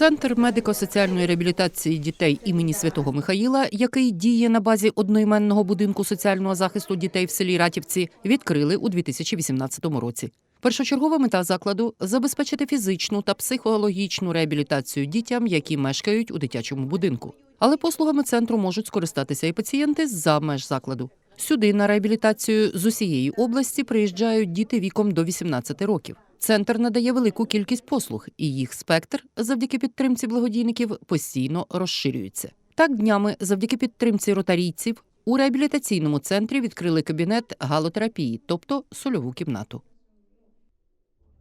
Центр медико-соціальної реабілітації дітей імені Святого Михаїла, який діє на базі одноіменного будинку соціального захисту дітей в селі Ратівці, відкрили у 2018 році. Першочергова мета закладу забезпечити фізичну та психологічну реабілітацію дітям, які мешкають у дитячому будинку. Але послугами центру можуть скористатися і пацієнти з-за меж закладу. Сюди на реабілітацію з усієї області приїжджають діти віком до 18 років. Центр надає велику кількість послуг, і їх спектр завдяки підтримці благодійників постійно розширюється. Так, днями, завдяки підтримці ротарійців, у реабілітаційному центрі відкрили кабінет галотерапії, тобто сольову кімнату.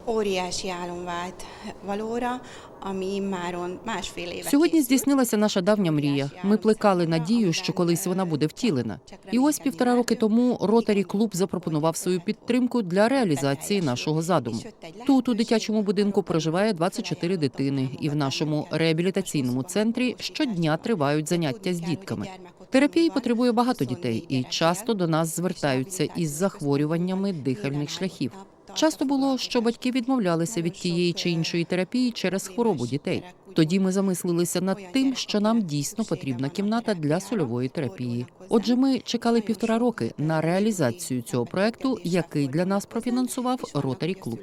Óriási álom vált valóra, ami immáron másfél éve Сьогодні здійснилася наша давня мрія. Ми плекали надію, що колись вона буде втілена. І ось півтора роки тому Ротарі клуб запропонував свою підтримку для реалізації нашого задуму. Тут у дитячому будинку проживає 24 дитини, і в нашому реабілітаційному центрі щодня тривають заняття з дітками. Терапії потребує багато дітей, і часто до нас звертаються із захворюваннями дихальних шляхів. Часто було, що батьки відмовлялися від тієї чи іншої терапії через хворобу дітей. Тоді ми замислилися над тим, що нам дійсно потрібна кімната для сольової терапії. Отже, ми чекали півтора роки на реалізацію цього проекту, який для нас профінансував Ротарі Клуб.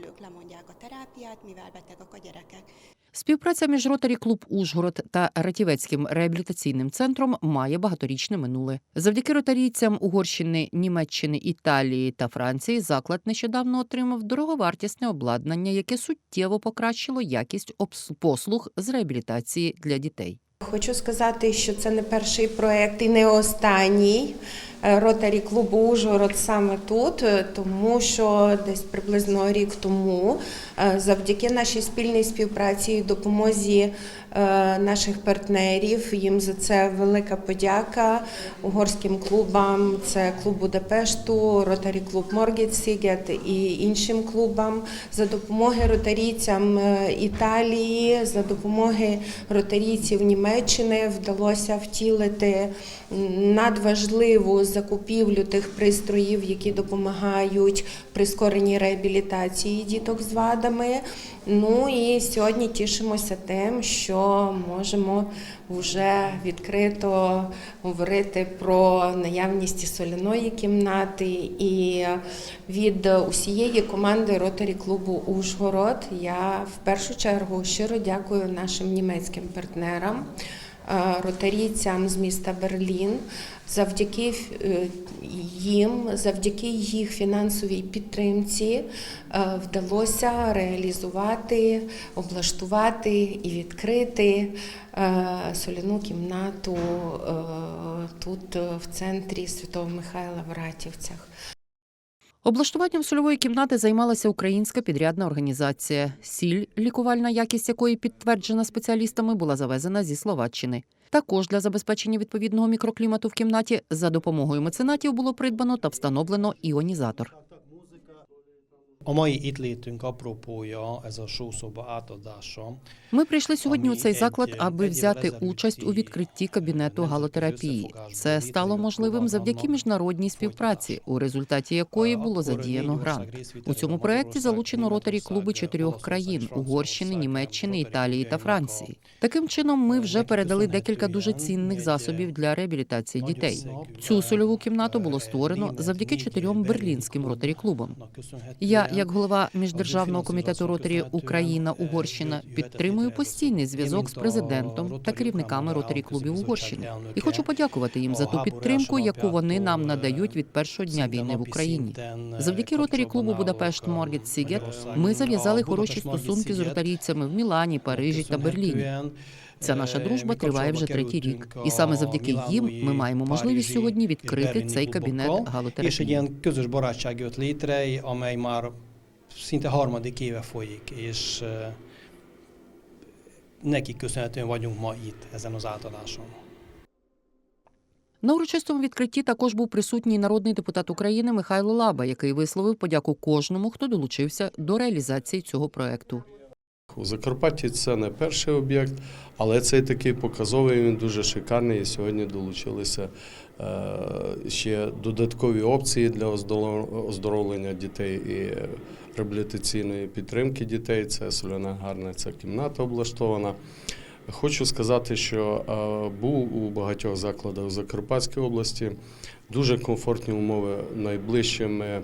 Співпраця між Ротарі Клуб Ужгород та Ратівецьким реабілітаційним центром має багаторічне минуле. Завдяки ротарійцям Угорщини, Німеччини, Італії та Франції заклад нещодавно отримав дороговартісне обладнання, яке суттєво покращило якість послуг з реабілітації для дітей. Хочу сказати, що це не перший проект і не останній е, ротарі клубу Ужгород саме тут, е, тому що десь приблизно рік тому, завдяки нашій спільній співпраці і допомозі е, наших партнерів, їм за це велика подяка угорським клубам. Це клуб Будапешту, ротарі клуб Моргіт Сігет і іншим клубам за допомоги ротарійцям е, Італії, за допомоги ротарійців Німеччини вдалося втілити надважливу закупівлю тих пристроїв, які допомагають прискореній реабілітації діток з вадами. Ну і сьогодні тішимося тим, що можемо вже відкрито говорити про наявність соляної кімнати. І від усієї команди ротарі клубу Ужгород я в першу чергу щиро дякую нашим німецьким партнерам. Е, Ротарійцям з міста Берлін завдяки е, їм, завдяки їх фінансовій підтримці е, вдалося реалізувати, облаштувати і відкрити соляну кімнату тут в центрі Святого Михайла в Ратівцях. Облаштуванням сольової кімнати займалася українська підрядна організація. Сіль, лікувальна якість якої підтверджена спеціалістами, була завезена зі Словаччини. Також для забезпечення відповідного мікроклімату в кімнаті за допомогою меценатів було придбано та встановлено іонізатор. A mai itt létünk apropója, ez a sószoba átadása. Ми прийшли сьогодні у цей заклад, аби взяти участь у відкритті кабінету галотерапії. Це стало можливим завдяки міжнародній співпраці, у результаті якої було задіяно грант. У цьому проєкті залучено ротарі клуби чотирьох країн Угорщини, Німеччини, Італії та Франції. Таким чином, ми вже передали декілька дуже цінних засобів для реабілітації дітей. Цю сольову кімнату було створено завдяки чотирьом берлінським ротарі клубам. Я, як голова міждержавного комітету ротарі Україна Угорщина, підтримую постійний зв'язок з президентом та керівниками ротарі клубів Угорщини. І хочу подякувати їм за ту підтримку, яку вони нам надають від першого дня війни в Україні. Завдяки ротарі клубу Будапешт Моргет Сігет ми зав'язали хороші стосунки з ротарійцями в Мілані, Парижі та Берліні. Ця наша дружба триває вже третій рік, і саме завдяки їм ми маємо можливість сьогодні відкрити цей кабінет галотерапії. szinte harmadik éve folyik, és eh, köszönhetően vagyunk ma itt, ezen az átadáson. На урочистому відкритті також був присутній народний депутат України Михайло Лаба, який висловив подяку кожному, хто долучився до реалізації цього проекту. У Закарпатті це не перший об'єкт, але цей такий показовий, він дуже шикарний. І сьогодні долучилися е, ще додаткові опції для оздоро- оздоровлення дітей і реабілітаційної підтримки дітей. Це соляна гарна ця кімната облаштована. Хочу сказати, що е, був у багатьох закладах в Закарпатській області дуже комфортні умови найближчими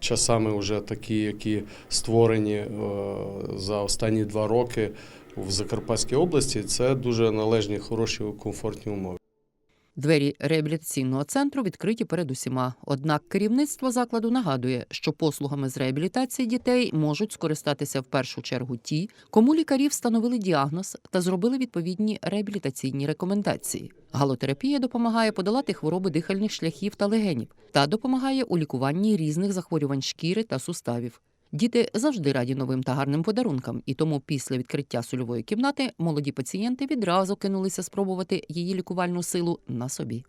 часами, вже такі, які створені е, за останні два роки в Закарпатській області. Це дуже належні, хороші, комфортні умови. Двері реабілітаційного центру відкриті перед усіма. Однак керівництво закладу нагадує, що послугами з реабілітації дітей можуть скористатися в першу чергу ті, кому лікарі встановили діагноз та зробили відповідні реабілітаційні рекомендації. Галотерапія допомагає подолати хвороби дихальних шляхів та легенів та допомагає у лікуванні різних захворювань шкіри та суставів. Діти завжди раді новим та гарним подарункам, і тому після відкриття сольової кімнати молоді пацієнти відразу кинулися спробувати її лікувальну силу на собі.